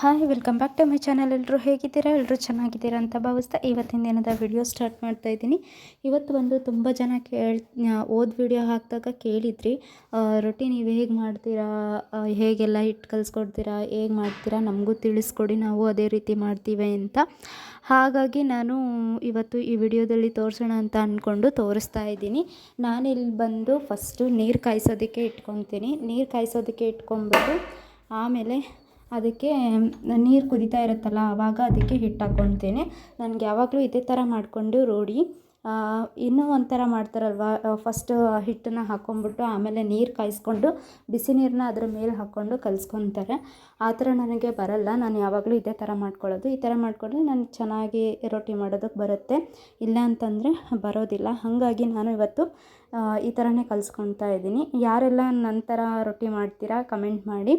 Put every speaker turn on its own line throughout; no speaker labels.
Hi, welcome back to my channel. ಎಲ್ಲರೂ ಹೇಗಿದ್ದೀರಾ? ಎಲ್ಲರೂ ಚೆನ್ನಾಗಿದ್ದೀರಾ ಅಂತ ಭಾವಿಸ್ತಾ ಇವತ್ತಿನ ದಿನದ ವಿಡಿಯೋ ಸ್ಟಾರ್ಟ್ ಮಾಡ್ತಾ ಇದ್ದೀನಿ. ಇವತ್ತು ಬಂದು ತುಂಬ ಜನ ಕೇಳ್ ಓದ್ ವಿಡಿಯೋ ಹಾಕಿದಾಗ ಕೇಳಿದ್ರಿ ರೊಟ್ಟಿ ನೀವು ಹೇಗೆ ಮಾಡ್ತೀರಾ? ಹೇಗೆಲ್ಲ ಹಿಟ್ಟು ಕಲಿಸ್ಕೊಡ್ತೀರಾ? ಹೇಗೆ ಮಾಡ್ತೀರಾ? ನಮಗೂ ತಿಳಿಸ್ಕೊಡಿ, ನಾವು ಅದೇ ರೀತಿ ಮಾಡ್ತೀವಿ ಅಂತ. ಹಾಗಾಗಿ ನಾನು ಇವತ್ತು ಈ ವಿಡಿಯೋದಲ್ಲಿ ತೋರಿಸೋಣ ಅಂತ ಅಂದ್ಕೊಂಡು ತೋರಿಸ್ತಾ ಇದ್ದೀನಿ. ನಾನಿಲ್ಲಿ ಬಂದು ಫಸ್ಟು ನೀರು ಕಾಯಿಸೋದಕ್ಕೆ ಇಟ್ಕೊತೀನಿ. ನೀರು ಕಾಯಿಸೋದಕ್ಕೆ ಇಟ್ಕೊಂಡ್ಬಿಟ್ಟು ಆಮೇಲೆ ಅದಕ್ಕೆ ನೀರು ಕುದಿತಾ ಇರುತ್ತಲ್ಲ ಆವಾಗ ಅದಕ್ಕೆ ಹಿಟ್ಟು ಹಾಕ್ಕೊಳ್ತೇನೆ ನನಗೆ ಯಾವಾಗಲೂ ಇದೇ ಥರ ಮಾಡಿಕೊಂಡು ರೂಢಿ. ಇನ್ನೂ ಒಂಥರ ಮಾಡ್ತಾರಲ್ವಾ ಫಸ್ಟು ಹಿಟ್ಟನ್ನ ಹಾಕ್ಕೊಂಬಿಟ್ಟು ಆಮೇಲೆ ನೀರು ಕಾಯಿಸ್ಕೊಂಡು ಬಿಸಿ ನೀರನ್ನ ಅದ್ರ ಮೇಲೆ ಹಾಕ್ಕೊಂಡು ಕಲಿಸ್ಕೊತಾರೆ. ಆ ಥರ ನನಗೆ ಬರಲ್ಲ, ನಾನು ಯಾವಾಗಲೂ ಇದೇ ಥರ ಮಾಡ್ಕೊಳ್ಳೋದು. ಈ ಥರ ಮಾಡಿಕೊಂಡ್ರೆ ನಾನು ಚೆನ್ನಾಗಿ ರೊಟ್ಟಿ ಮಾಡೋದಕ್ಕೆ ಬರುತ್ತೆ. ಇಲ್ಲ ಅಂತಂದರೆ ಬರೋದಿಲ್ಲ. ಹಾಗಾಗಿ ನಾನು ಇವತ್ತು ಈ ಥರನೇ ಕಲಿಸ್ಕೊತಾ ಇದ್ದೀನಿ. ಯಾರೆಲ್ಲ ನನ್ನ ಥರ ರೊಟ್ಟಿ ಮಾಡ್ತೀರಾ ಕಮೆಂಟ್ ಮಾಡಿ.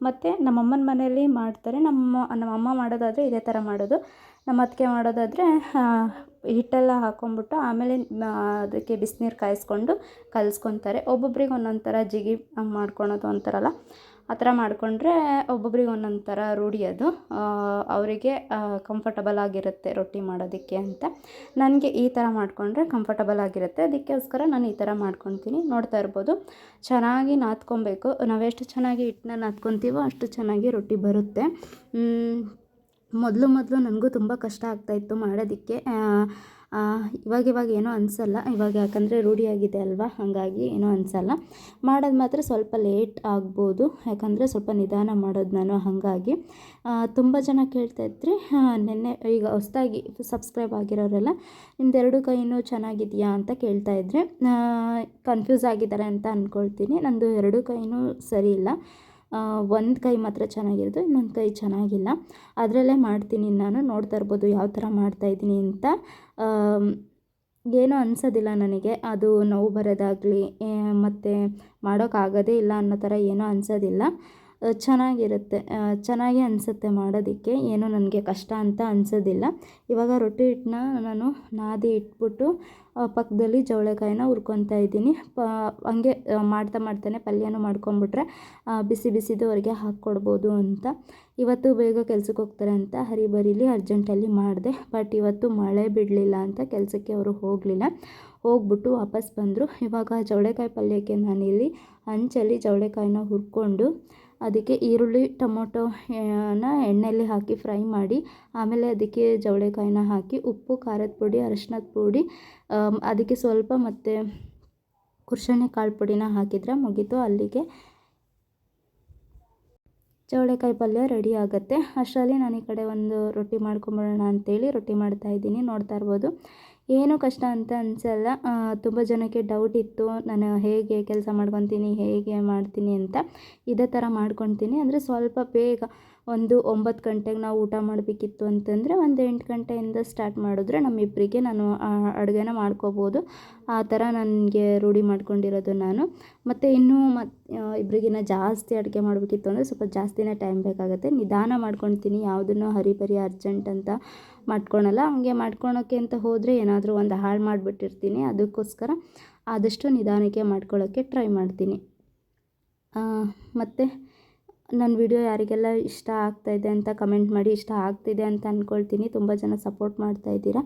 ಮತ್ತು ನಮ್ಮಮ್ಮನ ಮನೆಯಲ್ಲಿ ಮಾಡ್ತಾರೆ. ನಮ್ಮ, ನಮ್ಮಮ್ಮ ಮಾಡೋದಾದರೆ ಇದೇ ಥರ ಮಾಡೋದು. ನಮ್ಮ ಅತ್ತಿಗೆ ಮಾಡೋದಾದರೆ ಹಿಟ್ಟೆಲ್ಲ ಹಾಕ್ಕೊಂಬಿಟ್ಟು ಆಮೇಲೆ ಅದಕ್ಕೆ ಬಿಸಿನೀರು ಕಾಯಿಸ್ಕೊಂಡು ಕಲ್ಸ್ಕೊತಾರೆ. ಒಬ್ಬೊಬ್ರಿಗೆ ಒಂದೊಂದು ಥರ ಜಿಗಿ ಹಂಗೆ ಮಾಡ್ಕೊಳೋದು ಅಂತಾರಲ್ಲ ಆ ಥರ ಮಾಡಿಕೊಂಡ್ರೆ ಒಬ್ಬೊಬ್ರಿಗೆ ಒಂದೊಂದು ಥರ ರೂಢಿ ಅದು. ಅವರಿಗೆ ಕಂಫರ್ಟಬಲ್ ಆಗಿರುತ್ತೆ ರೊಟ್ಟಿ ಮಾಡೋದಕ್ಕೆ ಅಂತ. ನನಗೆ ಈ ಥರ ಮಾಡಿಕೊಂಡ್ರೆ ಕಂಫರ್ಟಬಲ್ ಆಗಿರುತ್ತೆ. ಅದಕ್ಕೋಸ್ಕರ ನಾನು ಈ ಥರ ಮಾಡ್ಕೊತೀನಿ. ನೋಡ್ತಾ ಇರ್ಬೋದು. ಚೆನ್ನಾಗಿ ನಾದ್ಕೊಬೇಕು. ನಾವೆಷ್ಟು ಚೆನ್ನಾಗಿ ಹಿಟ್ಟನ್ನ ನಾದ್ಕೊತೀವೋ ಅಷ್ಟು ಚೆನ್ನಾಗಿ ರೊಟ್ಟಿ ಬರುತ್ತೆ. ಮೊದಲು ಮೊದಲು ನನಗೂ ತುಂಬ ಕಷ್ಟ ಆಗ್ತಾಯಿತ್ತು ಮಾಡೋದಕ್ಕೆ. ಇವಾಗ ಇವಾಗ ಏನೂ ಅನಿಸಲ್ಲ. ಇವಾಗ ಯಾಕಂದರೆ ರೂಢಿಯಾಗಿದೆ ಅಲ್ವಾ? ಹಾಗಾಗಿ ಏನೂ ಅನಿಸಲ್ಲ. ಮಾಡೋದು ಮಾತ್ರ ಸ್ವಲ್ಪ ಲೇಟ್ ಆಗ್ಬೋದು. ಯಾಕಂದರೆ ಸ್ವಲ್ಪ ನಿಧಾನ ಮಾಡೋದು ನಾನು ಹಾಗಾಗಿ. ತುಂಬ ಜನ ಕೇಳ್ತಾ ಇದ್ರಿ ನಿನ್ನೆ ಈಗ ಹೊಸ್ದಾಗಿ ಸಬ್ಸ್ಕ್ರೈಬ್ ಆಗಿರೋರೆಲ್ಲ, ನಿಮ್ದೆರಡು ಕೈನೂ ಚೆನ್ನಾಗಿದೆಯಾ ಅಂತ ಕೇಳ್ತಾ ಇದ್ರಿ ಕನ್ಫ್ಯೂಸ್ ಆಗಿದ್ದಾರೆ ಅಂತ ಅಂದ್ಕೊಳ್ತೀನಿ ನಂದು ಎರಡು ಕೈನೂ ಸರಿ ಇಲ್ಲ. ಒಂದು ಕೈ ಮಾತ್ರ ಚೆನ್ನಾಗಿರೋದು, ಇನ್ನೊಂದು ಕೈ ಚೆನ್ನಾಗಿಲ್ಲ. ಅದರಲ್ಲೇ ಮಾಡ್ತೀನಿ ನಾನು, ನೋಡ್ತಾ ಇರ್ಬೋದು ಯಾವ ಥರ ಮಾಡ್ತಾಯಿದ್ದೀನಿ ಅಂತ. ಏನೂ ಅನಿಸೋದಿಲ್ಲ ನನಗೆ. ಅದು ನೋವು ಬರೋದಾಗಲಿ ಮತ್ತು ಮಾಡೋಕ್ಕಾಗೋದೇ ಇಲ್ಲ ಅನ್ನೋ ಥರ ಏನೂ ಅನಿಸೋದಿಲ್ಲ. ಚೆನ್ನಾಗಿರುತ್ತೆ. ಚೆನ್ನಾಗಿ ಅನಿಸುತ್ತೆ ಮಾಡೋದಕ್ಕೆ. ಏನೂ ನನಗೆ ಕಷ್ಟ ಅಂತ ಅನಿಸೋದಿಲ್ಲ. ಇವಾಗ ರೊಟ್ಟಿ ಹಿಟ್ಟನ್ನ ನಾನು ನಾದಿ ಇಟ್ಬಿಟ್ಟು ಪಕ್ಕದಲ್ಲಿ ಜವಳೆಕಾಯಿನ ಹುರ್ಕೊತಾ ಇದ್ದೀನಿ. ಪ, ಹಂಗೆ ಮಾಡ್ತಾ ಮಾಡ್ತಾನೆ ಪಲ್ಯನೂ ಮಾಡ್ಕೊಂಬಿಟ್ರೆ ಬಿಸಿ ಬಿಸಿದು ಅವ್ರಿಗೆ ಹಾಕ್ಕೊಡ್ಬೋದು ಅಂತ. ಇವತ್ತು ಬೇಗ ಕೆಲ್ಸಕ್ಕೆ ಹೋಗ್ತಾರೆ ಅಂತ ಹರಿಬರಿಲಿ ಅರ್ಜೆಂಟಲ್ಲಿ ಮಾಡಿದೆ, ಬಟ್ ಇವತ್ತು ಮಳೆ ಬಿಡಲಿಲ್ಲ ಅಂತ ಕೆಲಸಕ್ಕೆ ಅವರು ಹೋಗಲಿಲ್ಲ. ಹೋಗ್ಬಿಟ್ಟು ವಾಪಸ್ ಬಂದರು. ಇವಾಗ ಜವಳೆಕಾಯಿ ಪಲ್ಯಕ್ಕೆ ನಾನಿಲ್ಲಿ ಹಂಚಲ್ಲಿ ಜವಳೆಕಾಯಿನ ಹುರ್ಕೊಂಡು ಅದಕ್ಕೆ ಈರುಳ್ಳಿ, ಟೊಮೊಟೊನ ಎಣ್ಣೆಯಲ್ಲಿ ಹಾಕಿ ಫ್ರೈ ಮಾಡಿ, ಆಮೇಲೆ ಅದಕ್ಕೆ ಜವಳೆಕಾಯಿನ ಹಾಕಿ ಉಪ್ಪು, ಖಾರದ ಪುಡಿ, ಅರಶಿನದ ಪುಡಿ ಅದಕ್ಕೆ ಸ್ವಲ್ಪ ಮತ್ತು ಕುರ್ಷಣೆ ಕಾಳು ಪುಡಿನ ಹಾಕಿದರೆ ಮುಗೀತು. ಅಲ್ಲಿಗೆ ಚವಳೆಕಾಯಿ ಪಲ್ಯ ರೆಡಿ ಆಗುತ್ತೆ. ಅಷ್ಟರಲ್ಲಿ ನಾನು ಈ ಕಡೆ ಒಂದು ರೊಟ್ಟಿ ಮಾಡ್ಕೊಂಬಿಡೋಣ ಅಂತೇಳಿ ರೊಟ್ಟಿ ಮಾಡ್ತಾ ಇದ್ದೀನಿ. ನೋಡ್ತಾ ಇರ್ಬೋದು. ಏನೂ ಕಷ್ಟ ಅಂತ ಅನಿಸಲ್ಲ. ತುಂಬ ಜನಕ್ಕೆ ಡೌಟ್ ಇತ್ತು. ನಾನು ಹೇಗೆ ಕೆಲಸ ಮಾಡ್ಕೊತೀನಿ, ಹೇಗೆ ಮಾಡ್ತೀನಿ ಅಂತ. ಇದೇ ಥರ ಮಾಡ್ಕೊತೀನಿ. ಅಂದರೆ ಸ್ವಲ್ಪ ಬೇಗ ಒಂದು ಒಂಬತ್ತು ಗಂಟೆಗೆ ನಾವು ಊಟ ಮಾಡಬೇಕಿತ್ತು ಅಂತಂದರೆ ಒಂದು ಎಂಟು ಗಂಟೆಯಿಂದ ಸ್ಟಾರ್ಟ್ ಮಾಡಿದ್ರೆ ನಮ್ಮಿಬ್ಬರಿಗೆ ನಾನು ಅಡುಗೆನ ಮಾಡ್ಕೋಬೋದು. ಆ ಥರ ನನಗೆ ರೂಢಿ ಮಾಡ್ಕೊಂಡಿರೋದು ನಾನು. ಮತ್ತು ಇನ್ನೂ ಮತ್ತು ಇಬ್ಬರಿಗಿನ್ನ ಜಾಸ್ತಿ ಅಡುಗೆ ಮಾಡಬೇಕಿತ್ತು ಅಂದರೆ ಸ್ವಲ್ಪ ಜಾಸ್ತಿನೇ ಟೈಮ್ ಬೇಕಾಗುತ್ತೆ. ನಿಧಾನ ಮಾಡ್ಕೊತೀನಿ ಯಾವುದನ್ನು ಹರಿಬರಿ ಅರ್ಜೆಂಟ್ ಅಂತ ಮಾಡ್ಕೊಳಲ್ಲ. ಹಂಗೆ ಮಾಡ್ಕೊಳೋಕ್ಕೆ ಅಂತ ಹೋದರೆ ಏನಾದರೂ ಒಂದು ಹಾಳು ಮಾಡಿಬಿಟ್ಟಿರ್ತೀನಿ. ಅದಕ್ಕೋಸ್ಕರ ಆದಷ್ಟು ನಿಧಾನಕ್ಕೆ ಮಾಡ್ಕೊಳ್ಳೋಕ್ಕೆ ಟ್ರೈ ಮಾಡ್ತೀನಿ. ಮತ್ತು ನನ್ನ ವಿಡಿಯೋ ಯಾರಿಗೆಲ್ಲ ಇಷ್ಟ ಆಗ್ತಾಯಿದೆ ಅಂತ ಕಮೆಂಟ್ ಮಾಡಿ, ಇಷ್ಟ ಆಗ್ತಿದೆ ಅಂತ ಅಂದ್ಕೊಳ್ತೀನಿ ತುಂಬ ಜನ ಸಪೋರ್ಟ್ ಮಾಡ್ತಾ ಇದ್ದೀರಾ.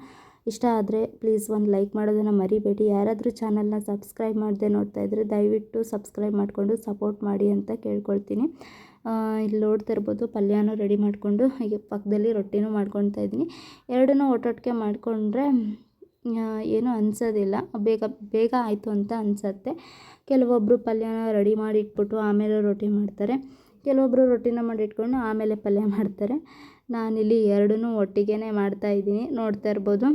ಇಷ್ಟ ಆದರೆ ಪ್ಲೀಸ್ ಒಂದು ಲೈಕ್ ಮಾಡೋದನ್ನು ಮರಿಬೇಡಿ. ಯಾರಾದರೂ ಚಾನಲ್ನ ಸಬ್ಸ್ಕ್ರೈಬ್ ಮಾಡದೆ ನೋಡ್ತಾ ಇದ್ದರೆ ದಯವಿಟ್ಟು ಸಬ್ಸ್ಕ್ರೈಬ್ ಮಾಡಿಕೊಂಡು ಸಪೋರ್ಟ್ ಮಾಡಿ ಅಂತ ಕೇಳ್ಕೊಳ್ತೀನಿ. ಇಲ್ಲಿ ನೋಡ್ತಾ ಇರ್ಬೋದು ಪಲ್ಯನೂ ರೆಡಿ ಮಾಡಿಕೊಂಡು ಹೀಗೆ ಪಕ್ಕದಲ್ಲಿ ರೊಟ್ಟಿನೂ ಮಾಡ್ಕೊಳ್ತಾ ಇದ್ದೀನಿ. ಎರಡನ್ನೂ ಒಟ್ಟೊಟ್ಟಿಗೆ ಮಾಡಿಕೊಂಡ್ರೆ ಏನೂ ಅನಿಸೋದಿಲ್ಲ. ಬೇಗ ಬೇಗ ಆಯಿತು ಅಂತ ಅನಿಸತ್ತೆ. ಕೆಲವೊಬ್ಬರು ಪಲ್ಯನ ರೆಡಿ ಮಾಡಿ ಇಟ್ಬಿಟ್ಟು ಆಮೇಲೆ ರೊಟ್ಟಿ ಮಾಡ್ತಾರೆ. ಕೆಲವೊಬ್ಬರು ರೊಟ್ಟಿನ ಮಾಡಿ ಇಟ್ಕೊಂಡು ಆಮೇಲೆ ಪಲ್ಯ ಮಾಡ್ತಾರೆ. ನಾನಿಲ್ಲಿ ಒಟ್ಟಿಗೆ ಮಾಡ್ತಾ ಇದ್ದೀನಿ. ನೋಡ್ತಾ ಇರ್ಬೋದು.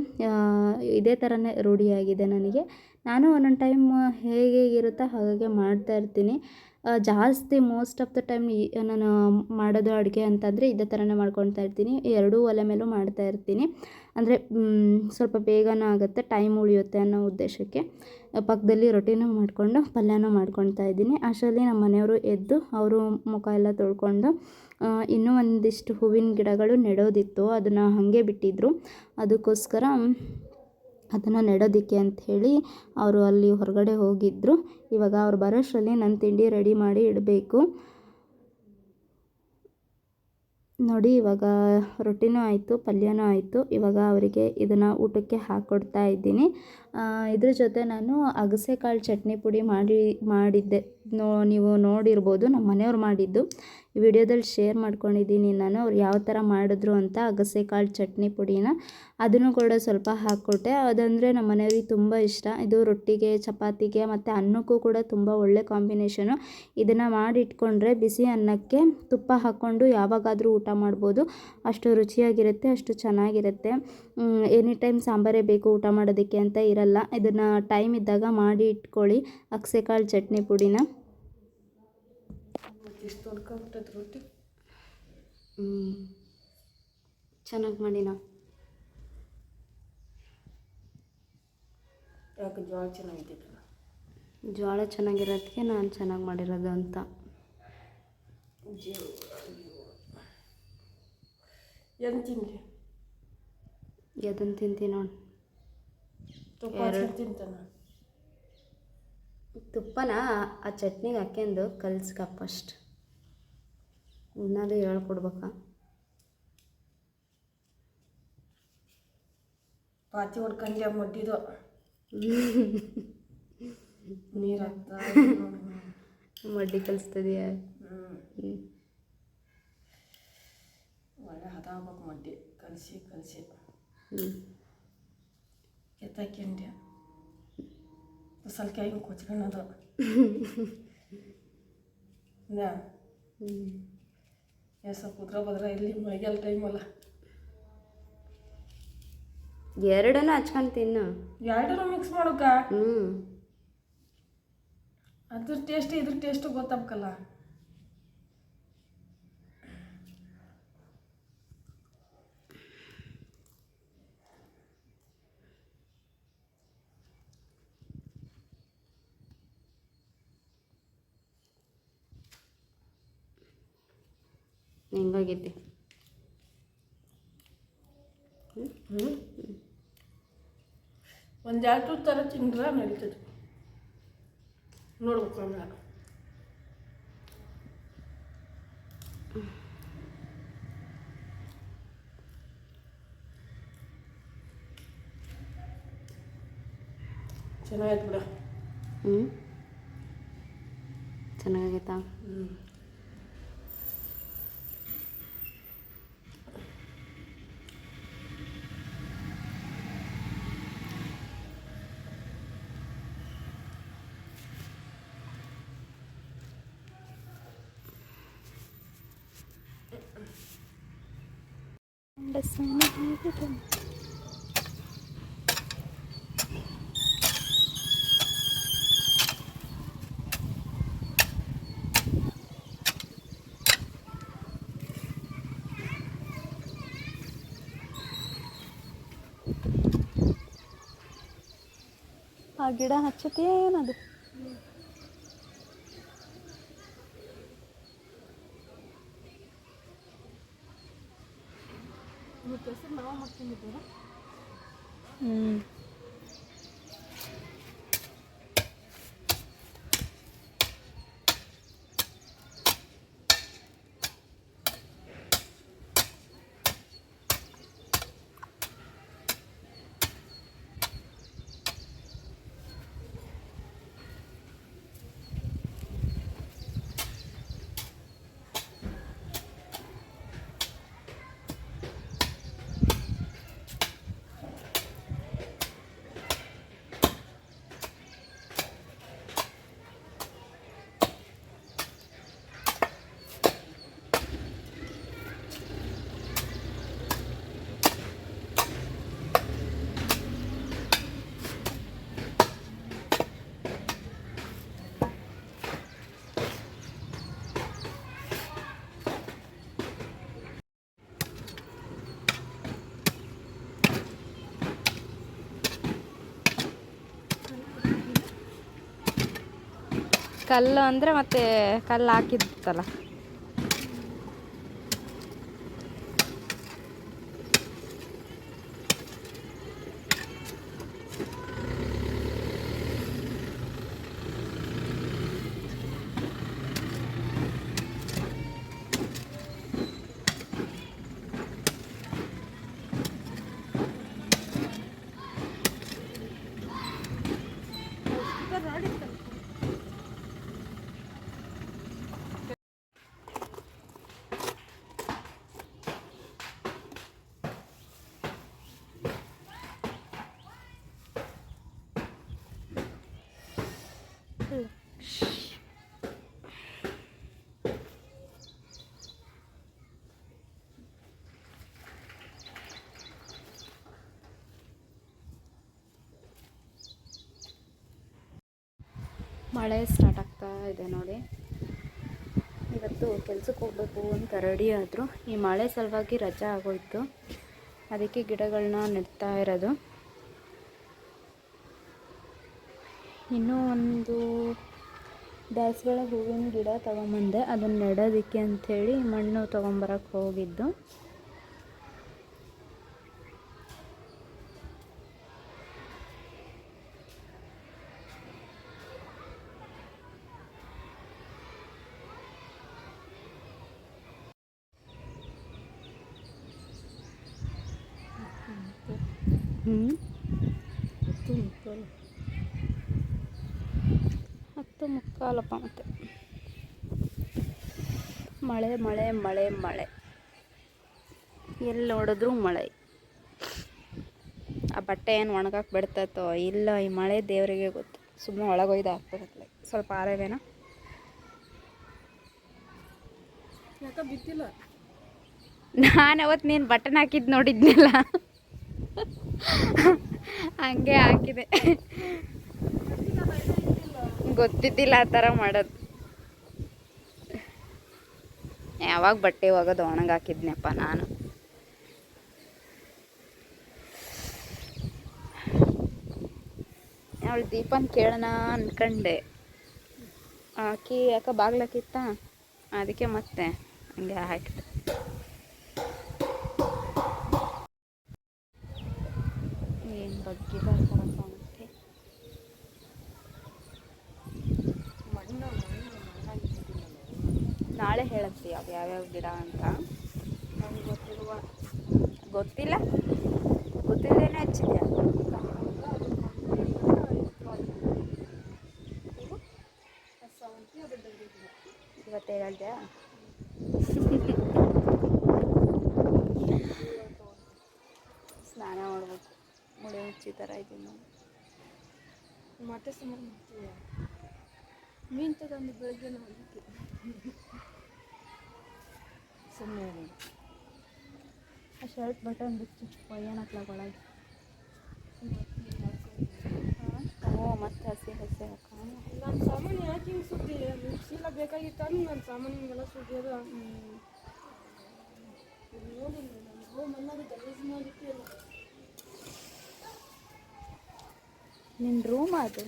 ಇದೇ ಥರನೇ ರೂಢಿಯಾಗಿದೆ ನನಗೆ. ನಾನು ಒಂದೊಂದು ಟೈಮ್ ಹೇಗೆ ಇರುತ್ತೋ ಹಾಗೆ ಮಾಡ್ತಾ ಇರ್ತೀನಿ. ಜಾಸ್ತಿ ಮೋಸ್ಟ್ ಆಫ್ ದ ಟೈಮ್ ನಾನು ಮಾಡೋದು ಅಡುಗೆ ಅಂತಂದರೆ ಇದೇ ಥರನೇ ಮಾಡ್ಕೊಳ್ತಾ ಇರ್ತೀನಿ. ಎರಡೂ ಒಲೆ ಮೇಲೂ ಮಾಡ್ತಾ ಇರ್ತೀನಿ. ಅಂದರೆ ಸ್ವಲ್ಪ ಬೇಗನೂ ಆಗುತ್ತೆ, ಟೈಮ್ ಉಳಿಯುತ್ತೆ ಅನ್ನೋ ಉದ್ದೇಶಕ್ಕೆ. ಪಕ್ಕದಲ್ಲಿ ರೊಟ್ಟಿನೂ ಮಾಡಿಕೊಂಡು ಪಲ್ಯನೂ ಮಾಡ್ಕೊಳ್ತಾ ಇದ್ದೀನಿ. ಅಷ್ಟರಲ್ಲಿ ನಮ್ಮ ಮನೆಯವರು ಎದ್ದು ಅವರು ಮುಖ ಎಲ್ಲ ತೊಳ್ಕೊಂಡು ಇನ್ನೂ ಒಂದಿಷ್ಟು ಹೂವಿನ ಗಿಡಗಳು ನೆಡೋದಿತ್ತು. ಅದನ್ನು ಹಾಗೆ ಬಿಟ್ಟಿದ್ದರು ಅದಕ್ಕೋಸ್ಕರ ಅದನ್ನು ನೆಡೋದಕ್ಕೆ ಅಂಥೇಳಿ ಅವರು ಅಲ್ಲಿ ಹೊರಗಡೆ ಹೋಗಿದ್ದರು ಇವಾಗ ಅವ್ರು ಬರೋಷ್ಟರಲ್ಲಿ ನನ್ನ ತಿಂಡಿ ರೆಡಿ ಮಾಡಿ ಇಡಬೇಕು. ನೋಡಿ, ಇವಾಗ ರೊಟ್ಟಿನೂ ಆಯಿತು, ಪಲ್ಯನೂ ಆಯಿತು. ಇವಾಗ ಅವರಿಗೆ ಇದನ್ನು ಊಟಕ್ಕೆ ಹಾಕ್ಕೊಡ್ತಾ ಇದ್ದೀನಿ. ಇದ್ರ ಜೊತೆ ನಾನು ಅಗಸೆ ಕಾಳು ಚಟ್ನಿ ಪುಡಿ ಮಾಡಿ, ಮಾಡಿದ್ದೆ. ನೋ, ನೀವು ನೋಡಿರ್ಬೋದು ನಮ್ಮ ಮನೆಯವ್ರು ಮಾಡಿದ್ದು. ವಿಡಿಯೋದಲ್ಲಿ ಶೇರ್ ಮಾಡ್ಕೊಂಡಿದ್ದೀನಿ ನಾನು. ಅವ್ರು ಯಾವ ಥರ ಮಾಡಿದ್ರು ಅಂತ ಅಗಸೆ ಕಾಳು ಚಟ್ನಿ ಪುಡಿನ ಅದನ್ನು ಕೂಡ ಸ್ವಲ್ಪ ಹಾಕ್ಕೊಟ್ಟೆ. ಅದಂದರೆ ನಮ್ಮ ಮನೆಯವ್ರಿಗೆ ತುಂಬ ಇಷ್ಟ. ಇದು ರೊಟ್ಟಿಗೆ, ಚಪಾತಿಗೆ ಮತ್ತು ಅನ್ನಕ್ಕೂ ಕೂಡ ತುಂಬ ಒಳ್ಳೆ ಕಾಂಬಿನೇಷನು. ಇದನ್ನು ಮಾಡಿಟ್ಕೊಂಡ್ರೆ ಬಿಸಿ ಅನ್ನಕ್ಕೆ ತುಪ್ಪ ಹಾಕ್ಕೊಂಡು ಯಾವಾಗಾದರೂ ಊಟ ಮಾಡ್ಬೋದು. ಅಷ್ಟು ರುಚಿಯಾಗಿರುತ್ತೆ, ಅಷ್ಟು ಚೆನ್ನಾಗಿರುತ್ತೆ. ಎನಿ ಟೈಮ್ ಸಾಂಬಾರೇ ಬೇಕು ಊಟ ಮಾಡೋದಕ್ಕೆ ಅಂತ ಇರಲ್ಲ. ಇದನ್ನು ಟೈಮ್ ಇದ್ದಾಗ ಮಾಡಿ ಇಟ್ಕೊಳ್ಳಿ ಅಗಸೆ ಕಾಳು ಚಟ್ನಿ ಪುಡಿನ.
ಇಷ್ಟು ತೊಳ್ಕೊಂಬಿಟ್ಟದ ರೊಟ್ಟಿ
ಚೆನ್ನಾಗಿ ಮಾಡಿನ
ಯಾಕೆ ಜೋಳ ಚೆನ್ನಾಗಿದ್ದಿಲ್ಲ?
ಜೋಳ ಚೆನ್ನಾಗಿರೋದಕ್ಕೆ ನಾನು ಚೆನ್ನಾಗಿ ಮಾಡಿರೋದು ಅಂತ.
ಎಂತ ಏನು ತಿನ್ಲಿ
ಅದನ್ನು ತಿಂತೀನಿ ನೋಡಿ.
ತಿಂತಾನ?
ತುಪ್ಪನ? ಆ ಚಟ್ನಿಗೆ ಹಾಕ್ಯಂದು ಕಲ್ಸ್ಕ ಫಸ್ಟ್ ಇನ್ನದು ಹೇಳ್ಕೊಡ್ಬೇಕಾ?
ಪಾತಿ ಹೊಡ್ಕೊಂಡೆ ಮಡ್ಡಿದು. ನೀರು
ಮಡ್ಡಿ ಕಲಿಸ್ತದೆಯಾ?
ಹ್ಞೂ ಒಳ್ಳೆ ಹದ ಆಗ್ಬೇಕು ಮಡ್ಡಿ. ಕಲಸಿ ಕಲಸಿ.
ಹ್ಞೂ
ಎತ್ತಾಕ್ಯಂಡೆ ಕುಸಲ್ಕಾಯಿ ಹಿಂಗೆ ಕೊಚ್ಕೊಳ್ಳೋದು ನಾ
ಹ್ಞೂ
ಎಸ ಕುದ್ರ ಬದ್ರ ಇಲ್ಲಿ ಮೈಗೆಲ್ಲ ಟೈಮಲ್ಲ
ಎರಡನ್ನೂ ಹಚ್ಕೊಂಡು ತಿನ್ನು
ಎರಡನ್ನು ಮಿಕ್ಸ್ ಮಾಡೋಕ?
ಹ್ಞೂ
ಅದ್ರ ಟೇಸ್ಟ್ ಇದ್ರ ಟೇಸ್ಟ್ ಗೊತ್ತಾಗ್ಬೇಕಲ್ಲ.
ಹೆಂಗಾಗೈತಿ
ಹ್ಞೂ ಒಂದು ಎರಡು ಥರ ತಿಂದ್ರೆ ನಡೀತದೆ ನೋಡ್ಬೇಕು ಆಮೇಲೆ ಚೆನ್ನಾಗೈತೆ ಬಿಡ.
ಹ್ಞೂ ಚೆನ್ನಾಗೈತಾ?
ಹ್ಞೂ
ಆ ಗಿಡ ಹಚ್ಚತ್ತೇನದು ಕಲ್ಲು ಅಂದರೆ ಮತ್ತೆ ಕಲ್ಲು ಹಾಕಿತ್ತಲ್ಲ ಮಳೆ ಸ್ಟಾರ್ಟ್ ಆಗ್ತಾ ಇದೆ ನೋಡಿ. ಇವತ್ತು ಕೆಲ್ಸಕ್ಕೆ ಹೋಗ್ಬೇಕು ಅಂತ ರೆಡಿ ಆದರು. ಈ ಮಳೆ ಸಲುವಾಗಿ ರಜೆ ಆಗೋಯ್ತು. ಅದಕ್ಕೆ ಗಿಡಗಳನ್ನ ನೆಡ್ತಾ ಇರೋದು. ಇನ್ನೂ ಒಂದು ದಾಸವಾಳ ಹೂವಿನ ಗಿಡ ತೊಗೊಂಬಂದೆ. ಅದನ್ನು ನೆಡೋದಕ್ಕೆ ಅಂಥೇಳಿ ಮಣ್ಣು ತೊಗೊಂಬರಕ್ಕೆ ಹೋಗಿದ್ದು ಹ್ಞೂ ಹತ್ತು ಮುಕ್ಕಾಲಪ್ಪ ಮತ್ತೆ ಮಳೆ ಮಳೆ ಮಳೆ ಮಳೆ. ಎಲ್ಲಿ ನೋಡಿದ್ರು ಮಳೆ. ಆ ಬಟ್ಟೆ ಏನು ಒಣಗಕ್ಕೆ ಬಿಡ್ತೈತೋ ಇಲ್ಲ ಈ ಮಳೆ ದೇವರಿಗೆ ಗೊತ್ತು. ಸುಮ್ಮನೆ ಒಳಗೊಯ್ದು ಹಾಕ್ಬೇಕತ್ಲೆ. ಸ್ವಲ್ಪ ಆರವೇನ
ಬಿತ್ತಿಲ್ಲ
ನಾನು ಅವತ್ತು ನೀನು ಬಟನ್ ಹಾಕಿದ್ದು ನೋಡಿದ್ನಲ್ಲ. ಹಂಗೆ ಹಾಕಿದೆ. ಗೊತ್ತಿದ್ದಿಲ್ಲ ಆ ಥರ ಮಾಡೋದು. ಯಾವಾಗ ಬಟ್ಟೆ ಒಗೆದು ಒಣಗಿ ಹಾಕಿದ್ನಪ್ಪ ನಾನು. ಅವಳು ದೀಪನ್ ಕೇಳೋಣ ಅನ್ಕಂಡೆ. ಆಕಿ ಯಾಕೆ ಬಾಗ್ಲಾಕಿತ್ತ ಅದಕ್ಕೆ ಮತ್ತೆ ಹಂಗೆ ಹಾಕಿದೆ ಏನು ಬಗ್ಗೆ ಬರ್ತಾರ ಕಾಣುತ್ತೆ ನಾಳೆ ಅವು ಯಾವ್ಯಾವ ಗಿಡ ಅಂತ? ನಮ್ಗೆ ಗೊತ್ತಿರುವ ಗೊತ್ತಿಲ್ಲ. ಗೊತ್ತಿಲ್ಲದೇನೆ ಹಚ್ಚಿದ್ಯಾ? ಇವತ್ತು ಹೇಳ್ದೆ ಸ್ನಾನ ಮಾಡ್ಬೇಕು. ಮುಡಿ ಮುಚ್ಚಿ ಥರ ಇದ್ದೀನಿ ನಾನು.
ಮತ್ತೆ ಸುಮಾರು ಮಾಡ್ತೀವಿ ಮೀನು ತಗೊಂಡು ಬೆಳಗ್ಗೆ ಅದಕ್ಕೆ ಸುಮ್ಮನೆ
ಆ ಶರ್ಟ್ ಬಟನ್ ಬಿಚ್ಚು ಒಯ್ಯನ್ ಹಾಕ್ಲಾಗ ಒಳಗೆ ಓ ಮತ್ತೆ ಹಸಿ ಹಸಿ ಹಾಕ?
ನನ್ನ ಸಾಮಾನು ಯಾಕೆ ಹಿಂಗೆ ಸುದ್ದಿ ಮಿಕ್ಸಿಲ್ಲ ಬೇಕಾಗಿತ್ತು ಅಂದ್ರೆ ನನ್ನ ಸಾಮಾನು ಹಿಂಗೆಲ್ಲ ಸುದ್ದಿ ಅದು ನೋಡಿಲ್ಲ ನಾನು ಮನ್ನಾಗ ಗಲೀಜು ಮಾಡಿಟ್ಟಿಲ್ಲ
ನಿನ್ನ ರೂಮ್ ಅದು.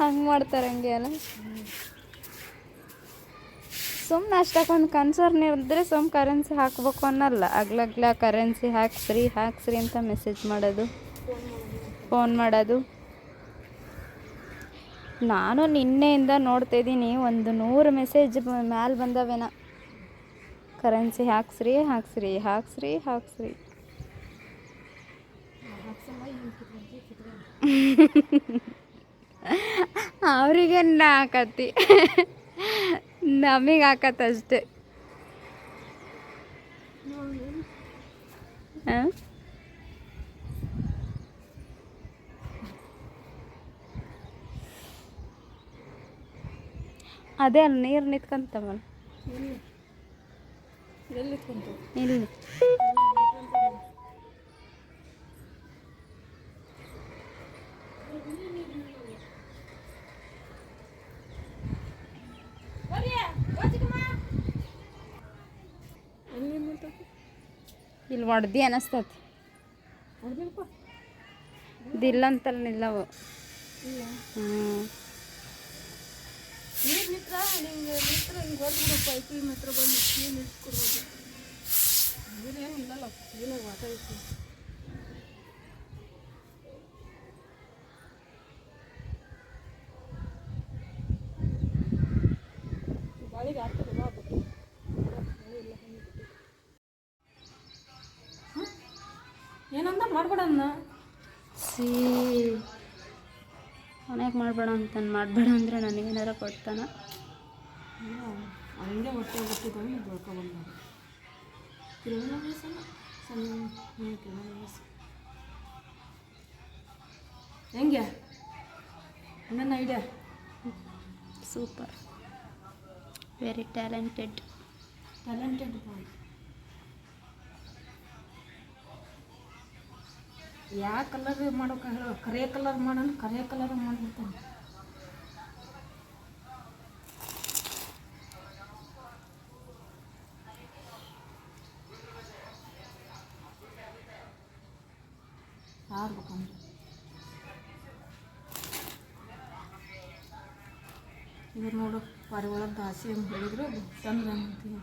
ಹಂಗೆ ಮಾಡ್ತಾರೆ ಹಂಗೆ ಅಲ್ಲ? ಸುಮ್ಮನೆ ಅಷ್ಟಕ್ಕೊಂದು ಕನ್ಸರ್ನ್ ಇದ್ರೆ ಸುಮ್ ಕರೆನ್ಸಿ ಹಾಕ್ಬೇಕು ಅನ್ನಲ್ಲ. ಅಗ್ಲಗ್ಲ ಕರೆನ್ಸಿ ಹಾಕ್ಸ್ರಿ ಹಾಕ್ಸ್ರಿ ಅಂತ ಮೆಸೇಜ್ ಮಾಡೋದು ಫೋನ್ ಮಾಡೋದು. ನಾನು ನಿನ್ನೆಯಿಂದ ನೋಡ್ತಾ ಇದ್ದೀನಿ, ಒಂದು ನೂರು ಮೆಸೇಜ್ ಮ್ಯಾಲೆ ಬಂದವೇನ? ಕರೆನ್ಸಿ ಹಾಕ್ಸ್ರಿ ಹಾಕ್ಸ್ರಿ ಹಾಕ್ಸ್ರಿ ಹಾಕ್ಸ್ರಿ. ಅವರಿಗೆ ಹಾಕತ್ತಿ ನಮಗೆ ಹಾಕತ್ತಷ್ಟೆ ಹಾಂ ಅದೇ ಅಲ್ಲಿ ನೀರು ನಿಂತ್ಕೊಂತವಲ್ಲ ಇಲ್ಲಿ
ಎಲ್ಲಿ ನಿಂತೈತಿ
ಇಲ್ಲಿ ಒಡ್ದಿ ಅನಿಸ್ತತಿ.
ಇದಿಲ್ಲ
ದಿಲ್ಲಂತಲ್ಲಿ ನಿಲ್ಲವು. ಹ್ಞೂ
ಬಂದು ನೀರು ನಿಂತ್ಕೊಡ್ಬೋದು ನೀರು ಏನು ಇಲ್ಲಲ್ಲ ಕ್ಲೀನಾಗಿ ಮಾತಾಡ್ತೀವಿ ಬಾಳಿಗೆ ಆಗ್ತದೆ ಬಾ ಬಿಟ್ಟು ಮಳೆ ಇಲ್ಲ ಹಂಗೆ ಬಿಟ್ಟು. ಹ್ಮ್? ಏನಂದ ಮಾಡ್ಬೇಡನ್ನ?
ಸಿ. ಅವನ್ಯಾಕೆ ಮಾಡಬೇಡ ಅಂತಾನೆ ಮಾಡಬೇಡ ಅಂದರೆ ನನಗೇನಾರ ಕೊಡ್ತಾನ?
ಹಂಗೆ ಹೊಟ್ಟೆ ಗೊತ್ತಿದ್ದಾವೆ ನೀವು ಬೆಳ್ಕೊಬಂದ ಹೆಂಗೆ? ನನ್ನ idea
super. Very talented
talented boy ಯಾವ ಕಲರ್ ಮಾಡೋಕೆ ಹೇಳೋ. ಕರೆ ಕಲರ್ ಮಾಡೋಣ ಕರೆ ಕಲರ್ ಮಾಡಿಬಿಡ್ತಾನೆ. ಆರ್ಬೇಕಂದ್ರೆ ಇದು ನೋಡು ಪಾರಿವಾಳ ದಾಸಿ ಅಂತ ಹೇಳಿದ್ರು ತಂದ್ರೆ ಅಂತೀವಿ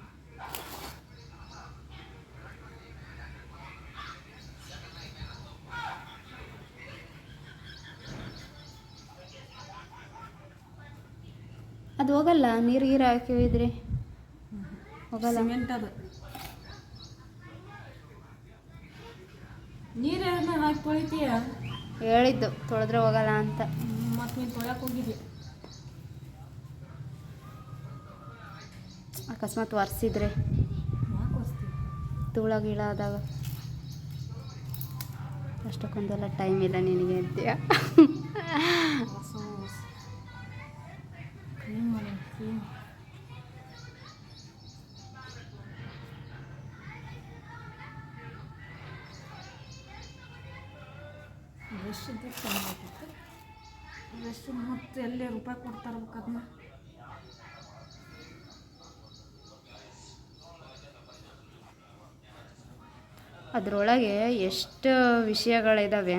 ಅದು ಹೋಗಲ್ಲ ನೀರು ಗೀರು ಹಾಕಿ ಒಯ್ದ್ರೆ. ಹೋಗಲ್ಲ.
ಹಾಕಿ ತೊಳಿತೀಯ?
ಹೇಳಿದ್ದು ತೊಳೆದ್ರೆ ಹೋಗಲ್ಲ ಅಂತ.
ಮತ್ತೆ ನೀನು ತೊಳಕ್ ಹೋಗಿದ್ದೆ
ಅಕಸ್ಮಾತ್ ಒರೆಸಿದ್ರೆ. ತುಳ ಗೀಳ ಆದಾಗ. ಅಷ್ಟಕ್ಕೊಂದೆಲ್ಲ ಟೈಮ್ ಇಲ್ಲ ನಿನಗೆ ಅಂತೀಯ.
ಎಲ್ಲಿ ರೂಪಾಯಿ ಕೊಡ್ತಾರಬೇಕು ಅದನ್ನ?
ಅದರೊಳಗೆ ಎಷ್ಟು ವಿಷಯಗಳಿದ್ದಾವೆ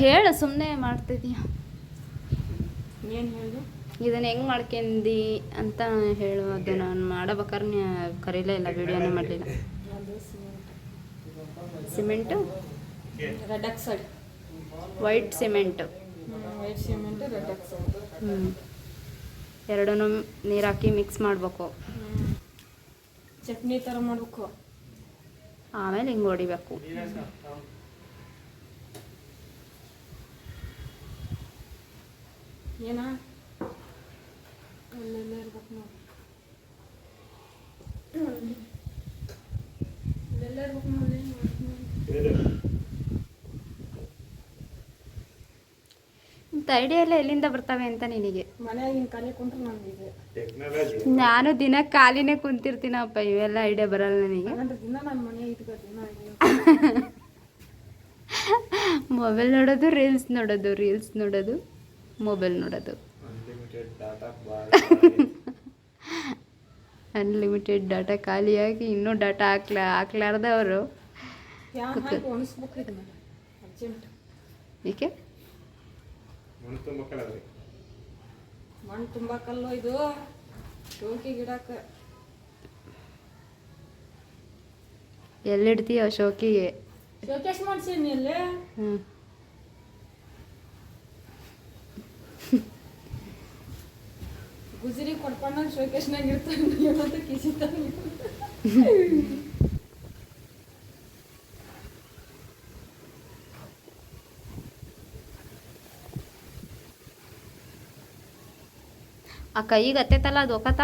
ಹೇಳು ಸುಮ್ಮನೆ ಮಾಡ್ತಿದ್ದೀಯ
ಏನು ಹೇಳಿದೆ
ಇದನ್ನ ಹೆಂಗೆ ಮಾಡ್ಕೊಂಡಿ ಅಂತ ಹೇಳು. ಅದು ನಾನು ಮಾಡಬೇಕಾದ್ರೆ ಕರೀಲೇ ಇಲ್ಲ ವಿಡಿಯೋನೇ ಮಾಡಲಿಲ್ಲ. Cement.
Cement? Red
oxide white
cement white cement red
ಹ್ಞೂ ಎರಡನ್ನೂ ನೀರು ಹಾಕಿ ಮಿಕ್ಸ್ ಮಾಡಬೇಕು.
ಚಟ್ನಿ ಥರ ಮಾಡಬೇಕು.
ಆಮೇಲೆ ಹಿಂಗೆ ಹೊಡಿಬೇಕು.
ಏನಾ? ಅಲ್ಲೆಲ್ಲ ಇರ್ಬೇಕು ನೋಡಿ. ಅಲ್ಲೆಲ್ಲ ಇರ್ಬೇಕು
ಐಡಿಯಾ ಎಲ್ಲ ಎಲ್ಲಿಂದ ಬರ್ತವೆ ಅಂತ ನಿನಗೆ? ನಾನು ದಿನ ಖಾಲಿನೇ ಕುಂತಿರ್ತೀನಪ್ಪ ಇವೆಲ್ಲ ಐಡಿಯಾ ಬರಲ್ಲ ನನಗೆ. ಮೊಬೈಲ್ ನೋಡೋದು ರೀಲ್ಸ್ ನೋಡೋದು ರೀಲ್ಸ್ ನೋಡೋದು ಮೊಬೈಲ್ ನೋಡೋದು. ಅನ್ಲಿಮಿಟೆಡ್ ಡಾಟಾ ಖಾಲಿಯಾಗಿ ಇನ್ನೂ ಡಾಟಾ ಹಾಕ್ಲಾ ಹಾಕ್ಲಾರ್ದವರು.
ಫ್ಯಾನ್ ಹಾಕಿ ತುಂಬ ಇದನ್ನ ಮಣ್ಣು ತುಂಬ ಕಲ್ಲು ಇದು? ಶೋಕಿ ಗಿಡಕ್ಕ.
ಎಲ್ಲಿಡ್ತೀಯ ಶೋಕಿಗೆ?
ಶೋಕೇಶ್ ಮಾಡ್ಸೀನಿ ಇಲ್ಲಿ
ಹ್ಞೂ
ಗುಜರಿ ಕೊಡ್ಕೊಂಡ ಶೋಕೇಶ್ನಾಗ ಇರ್ತಾನೆ ಕಿಸಿತಾನೆ
ಆ ಕೈಗೆ ಹತ್ತೈತಲ್ಲ, ಅದು ಒಕ್ಕತ್ತ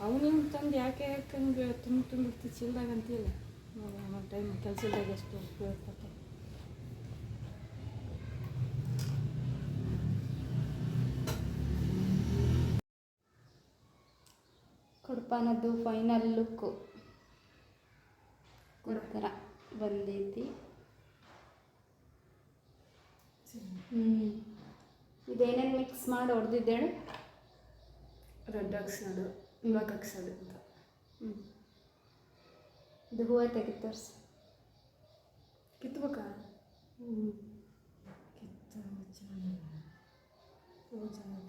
ಅವನು ತಂದು ಯಾಕೆ ಯಾಕಂದ್ರೆ ತುಂಬ ತುಂಬಿರ್ತಿ ಚೀಲ್ದಾಗ ಅಂತಿಲ್ಲ ಟೈಮ್ ಕೆಲಸದಾಗ ಎಷ್ಟು ಉಪಯೋಗ
ಕೊಡ್ಪಾನದ್ದು ಫೈನಲ್ ಲುಕ್ಕು ಈ ಥರ ಬಂದೈತಿ. ಹ್ಞೂ ಇದೇನೇನು ಮಿಕ್ಸ್ ಮಾಡಿ ಹೊಡೆದಿದ್ದೇಳು?
ರೆಡ್ ಹಾಕ್ಸೋದು ಬ್ಲಾಕ್ ಹಾಕ್ಸೋದು ಅಂತ.
ಹ್ಞೂ ಇದು ಹೂವು ತೆಗೆದು ತೋರಿಸಿ.
ಕಿತ್ಬೇಕಾ?
ಹ್ಞೂ
ಕಿತ್ತು ಚೆನ್ನಾಗಿ ಹೂವು ಚೆನ್ನಾಗಿ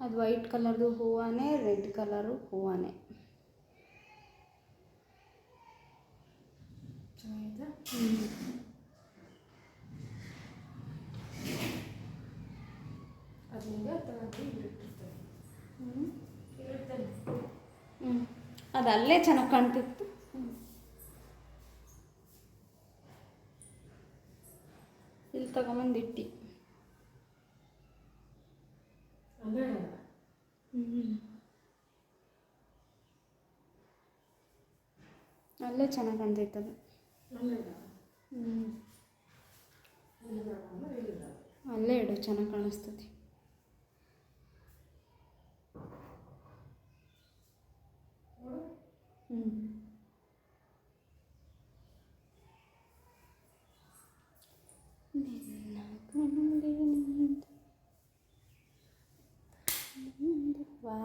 ಅದು ವೈಟ್ ಕಲರ್ದು ಹೂವನೇ ರೆಡ್ ಕಲರು ಹ್ಞೂ ಅದು ಅಲ್ಲೇ ಚೆನ್ನಾಗಿ ಕಾಣ್ತಿತ್ತು ಇಲ್ಲಿ ತಗೊಂಬಂದು ಇಟ್ಟು
ಅಲ್ಲೇ
ಹ್ಞೂ ಅಲ್ಲೇ ಚೆನ್ನಾಗಿ ಕಾಣ್ತೈತೆ ಅದು
ಅಲ್ಲೇ
ಹ್ಞೂ
ಇಲ್ಲ ಇಲ್ಲ
ಅಲ್ಲೇ ಇಡು ಚೆನ್ನಾಗಿ ಕಾಣಿಸ್ತದೆ. ಹ್ಞೂ ನಿನ್ನ ಕಣ್ಣಿಗೆ ನಿಂತು ನಿಂದು ವಾ.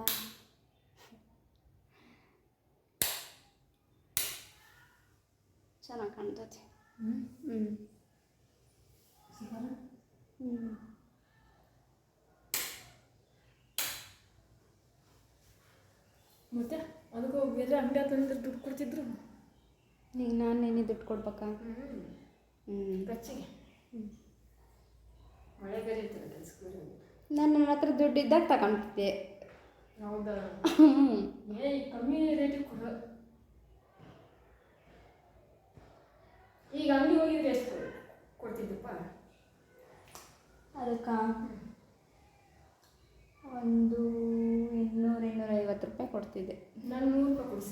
ಚೆನ್ನಾಗಿ ಕಾಣ್ತದೆ
ಹ್ಞೂ
ಹ್ಞೂ ಹ್ಞೂ
ಮತ್ತೆ? ಅದಕ್ಕೆ ಬೇರೆ ಅಂಗಡಿ ಹತ್ತಿರ ದುಡ್ಡು ಕೊಡ್ತಿದ್ರು?
ಈಗ ನಾನು ನಿನ್ನೆ ದುಡ್ಡು ಕೊಡ್ಬೇಕಾ?
ಹ್ಞೂ
ಹ್ಞೂ
ಖರ್ಚಿಗೆ ಮಳೆ ಬೇರೆ ಇರ್ತದೆ ಕೆಲಸಕ್ಕೆ ಬೇರೆ.
ನನ್ನ ಹತ್ರ ದುಡ್ಡು ಇದ್ದಾಗ ತಗೊಂತಿದ್ದೆ
ಹೌದಾ?
ಹ್ಞೂ
ಕಮ್ಮಿ ರೇಟಿಗೆ ಕೊಡು ಈಗ ಅಂಗಡಿ ಹೋಗಿದ್ರೆ ಎಷ್ಟು ಕೊಡ್ತಿದ್ದಪ್ಪ
ಅದಕ್ಕೆ ಒಂದು ಇನ್ನೂರು ಇನ್ನೂರೈವತ್ತು ರೂಪಾಯಿ ಕೊಡ್ತಿದ್ದೆ.
ನಾನು ನೂರು ರೂಪಾಯಿ ಕೊಡಿ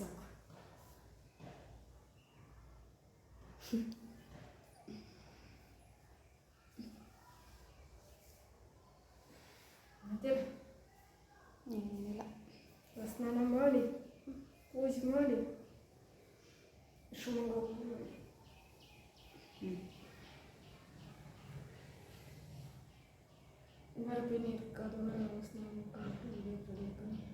మరపని ఎక్కదు మనం స్నేహం